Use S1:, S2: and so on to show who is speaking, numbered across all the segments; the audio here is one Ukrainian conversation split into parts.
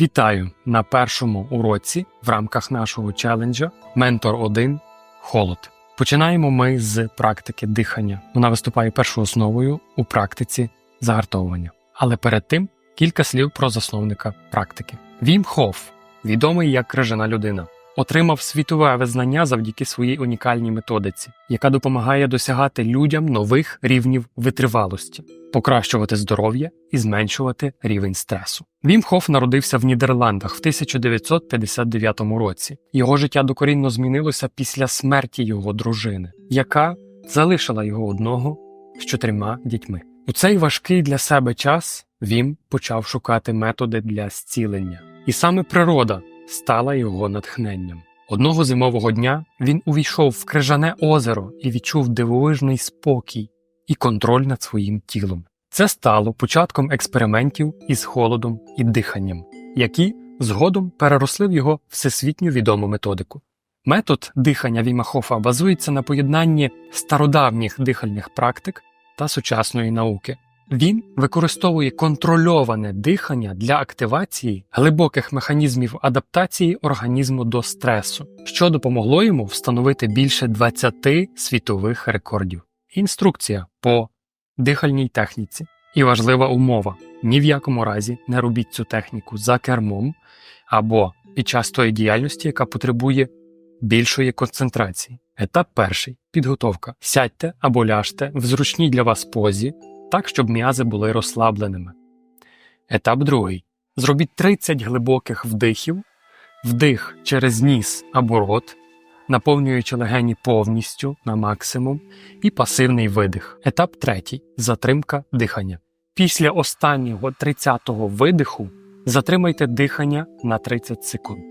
S1: Вітаю на першому уроці в рамках нашого челенджа Ментор 1 Холод. Починаємо ми з практики дихання. Вона виступає першою основою у практиці загартовування. Але перед тим кілька слів про засновника практики. Вім Хоф, відомий як крижана людина, отримав світове визнання завдяки своїй унікальній методиці, яка допомагає досягати людям нових рівнів витривалості, покращувати здоров'я і зменшувати рівень стресу. Вім Хоф народився в Нідерландах в 1959 році. Його життя докорінно змінилося після смерті його дружини, яка залишила його одного з чотирма дітьми. У цей важкий для себе час Вім почав шукати методи для зцілення, і саме природа стала його натхненням. Одного зимового дня він увійшов в крижане озеро і відчув дивовижний спокій і контроль над своїм тілом. Це стало початком експериментів із холодом і диханням, які згодом переросли в його всесвітньо відому методику. Метод дихання Віма Хофа базується на поєднанні стародавніх дихальних практик та сучасної науки. Він використовує контрольоване дихання для активації глибоких механізмів адаптації організму до стресу, що допомогло йому встановити більше 20 світових рекордів. Інструкція по дихальній техніці. І важлива умова: ні в якому разі не робіть цю техніку за кермом або під час тої діяльності, яка потребує більшої концентрації. Етап перший підготовка. Сядьте або ляжте в зручній для вас позі, так, щоб м'язи були розслабленими. Етап другий. Зробіть 30 глибоких вдихів, вдих через ніс або рот, наповнюючи легені повністю на максимум, і пасивний видих. Етап третій затримка дихання. Після останнього 30-го видиху затримайте дихання на 30 секунд.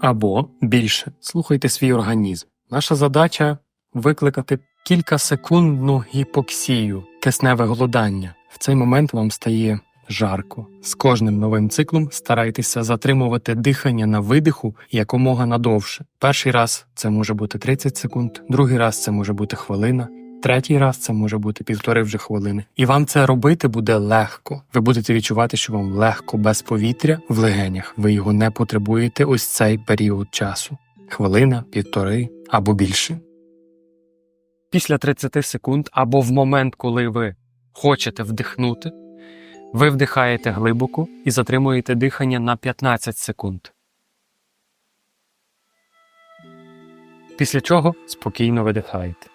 S1: Або більше слухайте свій організм. Наша задача викликати кількасекундну гіпоксію, кисневе голодання. В цей момент вам стає жарко. З кожним новим циклом старайтеся затримувати дихання на видиху якомога надовше. Перший раз це може бути 30 секунд, другий раз це може бути хвилина. Третій раз це може бути півтори вже хвилини, і вам це робити буде легко. Ви будете відчувати, що вам легко без повітря в легенях. Ви його не потребуєте ось цей період часу хвилина, півтори або більше. Після 30 секунд або в момент, коли ви хочете вдихнути, ви вдихаєте глибоко і затримуєте дихання на 15 секунд. Після чого спокійно видихаєте.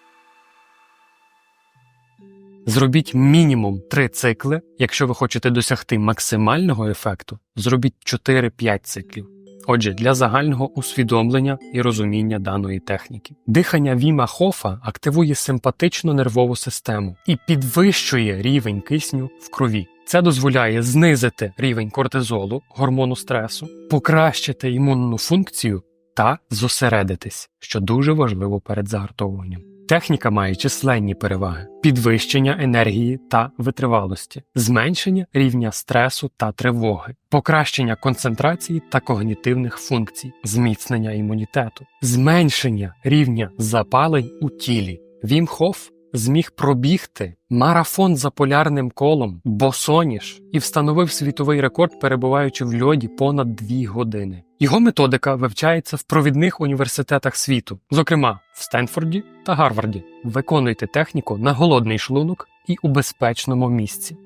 S1: Зробіть мінімум 3 цикли. Якщо ви хочете досягти максимального ефекту, зробіть 4-5 циклів. Отже, для загального усвідомлення і розуміння даної техніки. Дихання Віма Хофа активує симпатичну нервову систему і підвищує рівень кисню в крові. Це дозволяє знизити рівень кортизолу, гормону стресу, покращити імунну функцію та зосередитись, що дуже важливо перед загартовуванням. Техніка має численні переваги: підвищення енергії та витривалості, зменшення рівня стресу та тривоги, покращення концентрації та когнітивних функцій, зміцнення імунітету, зменшення рівня запалень у тілі. Вім Хоф зміг пробігти марафон за полярним колом босоніж і встановив світовий рекорд, перебуваючи в льоді понад дві години. Його методика вивчається в провідних університетах світу, зокрема в Стенфорді та Гарварді. Виконуйте техніку на голодний шлунок і у безпечному місці.